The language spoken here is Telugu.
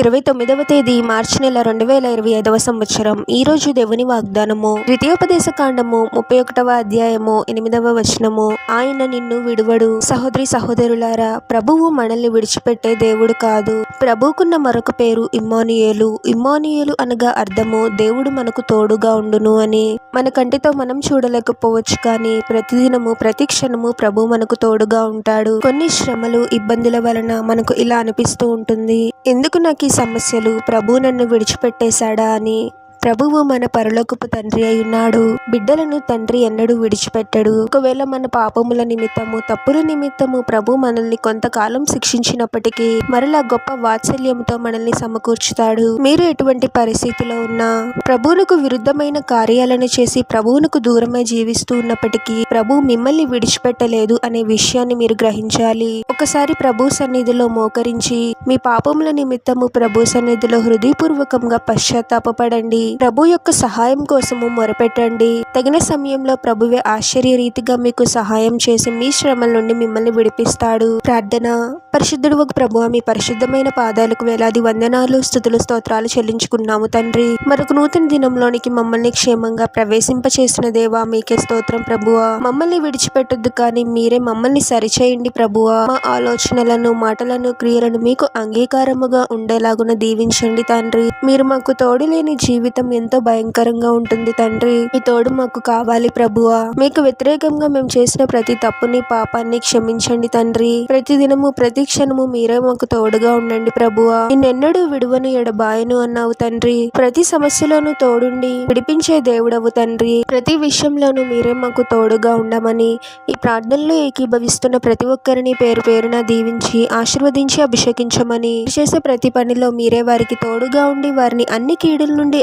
ఇరవై తొమ్మిదవ తేదీ మార్చి నెల రెండు వేల ఇరవై ఐదవ సంవత్సరం. ఈ రోజు దేవుని వాగ్దానము. ద్వితీయోపదేశ కాండము ముప్పై ఒకటవ అధ్యాయము ఎనిమిదవ వచనము. ఆయన నిన్ను విడువడు. సహోదరి సహోదరులారా ప్రభువు మనల్ని విడిచిపెట్టే దేవుడు కాదు. ప్రభువుకున్న మరొక పేరు ఇమ్మానియేలు. ఇమ్మానియేలు అనగా అర్థము దేవుడు మనకు తోడుగా ఉండును అని. మన కంటితో మనం చూడలేకపోవచ్చు కానీ ప్రతిదినము ప్రతి క్షణము ప్రభు మనకు తోడుగా ఉంటాడు. కొన్ని శ్రమలు ఇబ్బందుల వలన మనకు ఇలా అనిపిస్తూ ఉంటుంది. ఎందుకు నాకు ఈ సమస్యలు? ప్రభు నన్ను విడిచిపెట్టేశాడా అని ప్రభువు మన పరలోకపు తండ్రి అయి ఉన్నాడు బిడ్డలను తండ్రి ఎన్నడూ విడిచిపెట్టడు. ఒకవేళ మన పాపముల నిమిత్తము తప్పుల నిమిత్తము ప్రభు మనల్ని కొంతకాలం శిక్షించినప్పటికీ మరలా గొప్ప వాత్సల్యంతో మనల్ని సమకూర్చుతాడు. మీరు ఎటువంటి పరిస్థితిలో ఉన్నా ప్రభువునకు విరుద్ధమైన కార్యాలను చేసి ప్రభువునకు దూరమై జీవిస్తూ ఉన్నప్పటికీ ప్రభు మిమ్మల్ని విడిచిపెట్టలేదు అనే విషయాన్ని మీరు గ్రహించాలి. ఒకసారి ప్రభు సన్నిధిలో మోకరించి మీ పాపముల నిమిత్తము ప్రభు సన్నిధిలో హృదయపూర్వకంగా పశ్చాత్తాపడండి ప్రభు యొక్క సహాయం కోసము మొరపెట్టండి. తగిన సమయంలో ప్రభువే ఆశ్చర్య రీతిగా మీకు సహాయం చేసి మీ శ్రమల నుండి మిమ్మల్ని విడిపిస్తాడు. ప్రార్థన. పరిశుద్ధుడు ఒక ప్రభు మీ పరిశుద్ధమైన పాదాలకు వేలాది వందనాలు స్థుతులు స్తోత్రాలు చెల్లించుకున్నాము తండ్రి. మరొక నూతన దినంలోనికి మమ్మల్ని క్షేమంగా ప్రవేశింపచేసిన దేవా మీకే స్తోత్రం ప్రభువా. మమ్మల్ని విడిచిపెట్టొద్దు కానీ మీరే మమ్మల్ని సరిచేయండి ప్రభువా. మా ఆలోచనలను మాటలను క్రియలను మీకు అంగీకారముగా ఉండేలాగున దీవించండి తండ్రి. మీరు మాకు తోడు లేని జీవితం ఎంతో భయంకరంగా ఉంటుంది తండ్రి. మీ తోడు మాకు కావాలి ప్రభువా. మీకు వ్యతిరేకంగా మేము చేసిన ప్రతి తప్పుని పాపాన్ని క్షమించండి తండ్రి. ప్రతి దినము ప్రతి క్షణము మీరే మాకు తోడుగా ఉండండి ప్రభువా. నిన్నెన్నడూ విడువను ఎడబాయను అన్నావు తండ్రి. ప్రతి సమస్యలోనూ తోడుండి విడిపించే దేవుడవు తండ్రి. ప్రతి విషయంలోనూ మీరే మాకు తోడుగా ఉండమని ఈ ప్రార్థనలో ఏకీభవిస్తున్న ప్రతి ఒక్కరిని పేరు పేరున దీవించి ఆశీర్వదించి అభిషేకించమని చేసే ప్రతి పనిలో మీరే వారికి తోడుగా ఉండి వారిని అన్ని కీడుల నుండి